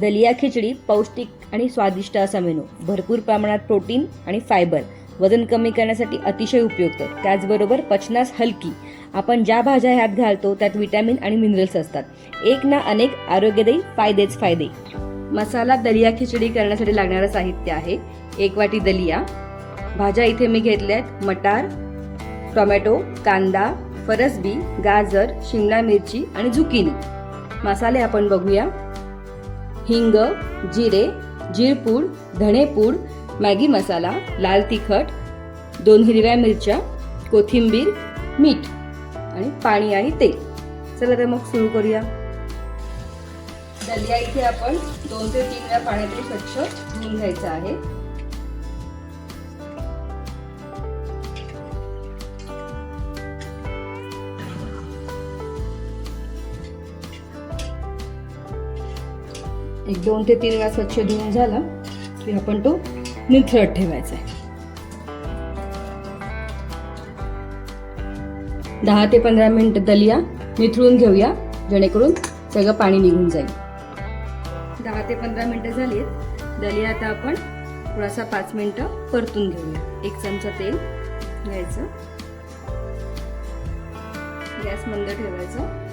दलिया खिचडी पौष्टिक आणि स्वादिष्ट असा मेनू. भरपूर प्रमाणात प्रोटीन आणि फायबर वजन कमी करण्यासाठी अतिशय उपयुक्त. त्याचबरोबर पचनास हलकी. आपण ज्या भाज्या ह्यात घालतो त्यात विटॅमिन आणि मिनरल्स असतात. एक ना अनेक आरोग्यदायी फायदेच फायदे. मसाला दलिया खिचडी करण्यासाठी लागणारं साहित्य आहे. एक वाटी दलिया. भाज्या इथे मी घेतल्या आहेत मटार टोमॅटो कांदा फरसबी गाजर शिमला मिरची आणि झुकिनी मसाले आपण बघूया. हिंग जिरे जिरपूड धणेपूड मॅगी मसाला लाल तिखट दोन हिरव्या मिरच्या कोथिंबीर मीठ आणि पाणी आणि तेल. चला तर मग सुरू करूया. दलिया इथे आपण दोन ते तीन वेळा पाण्यातून स्वच्छ धुवून घ्यायचं आहे. एक दोन ते तीन वेळा स्वच्छ धुवून झाला की आपण तो निथळत ठेवायचा आहे. दहा ते पंधरा मिनिट दलिया निथळून घेऊया जेणेकरून सगळं पाणी निघून जाईल. दहा ते पंधरा मिनिटं झालीत. दलिया आता आपण थोडासा पाच मिनिटं परतून घेऊया. एक चमचा तेल घ्यायचं. गॅस मंद ठेवायचं.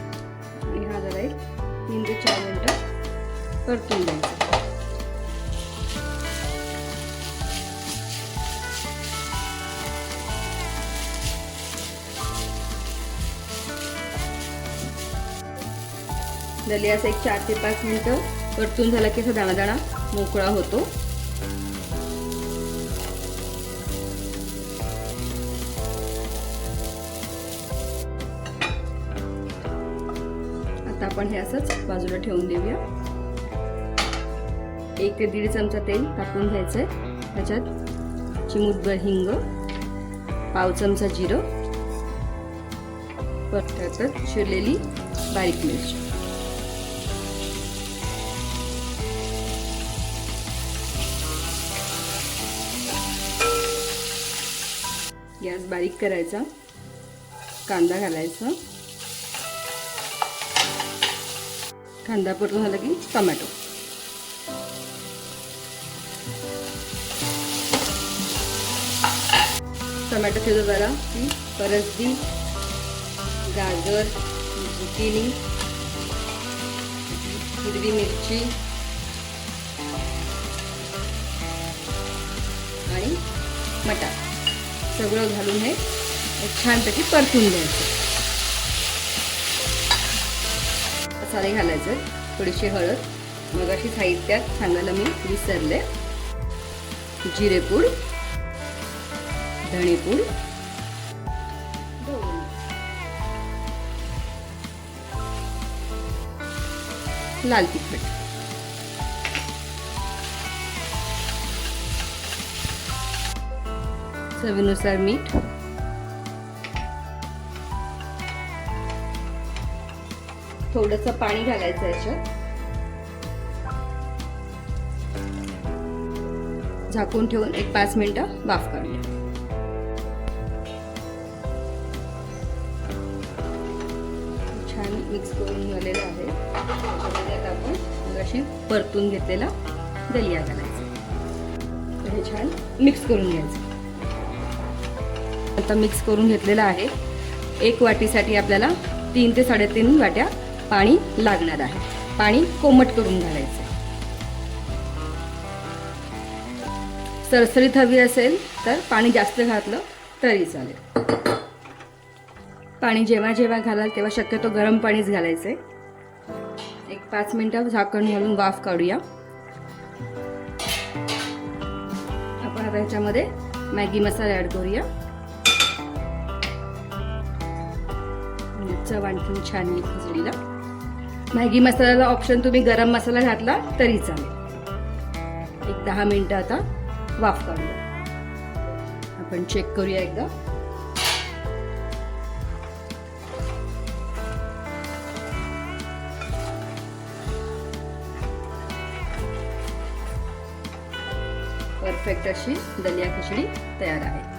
परतून द्यायचं दलियाचा एक चार ते पाच मिनटं. परतून झाला की असा दाणा दाणा मोकळा होतो. आता आपण हे असंच बाजूला ठेवून देऊया. एक ते दीड चमचा तेल टाकून आहे त्याच्यात चिमूटभर हिंग पाव चमचा जिरं परत शिरलेली बारीक मिरची. गॅस बारीक करायचा. कांदा घालायचा. कांदा परतून झाला की टोमॅटो. टोमॅटो शिजत जरा. की परसबी गाजर झुकिनी हिरवी मिरची आणि मटार. सगळं घालून हे छानपैकी परतून घ्यायचं. मसाले घालायचं. थोडीशी हळद. मग अशी साहित्यात सांगायला मी विसरले. जिरेपूड. धणेपूड. लाल तिखट. चवीनुसार मीठ. थोडस पाणी घालायचं याच्यात. झाकून ठेवून एक पाच मिनिटं वाफ काढूया मिक्स करून झालेलं आहे. त्याच्यामध्ये आता आपण अशी परतून घेतलेला दलिया घालायचा. हे छान मिक्स करून घ्यायचं. आता मिक्स करून घेतलेलं आहे. एक वाटीसाठी आपल्याला तीन ते साडेतीन वाट्या पाणी लागणार आहे. पाणी कोमट करून घालायचं. सरसरीत हवी असेल तर पाणी जास्त घातलं तरी चालेल. पाणी जेव्हा जेव्हा घालाल तेव्हा शक्यतो गरम पाणीच घालायचं एक पाच मिनटं झाकण घालून वाफ काढूया. आपण आता ह्याच्यामध्ये मॅगी मसाला ॲड करूया. चव आणखी छान येईल खिचडीला. मॅगी मसाल्याला ऑप्शन तुम्ही गरम मसाला घातला तरी चालेल. एक दहा मिनटं आता वाफ काढूया. आपण चेक करूया एकदा. परफेक्ट अशी दलिया खिचडी तयार आहे.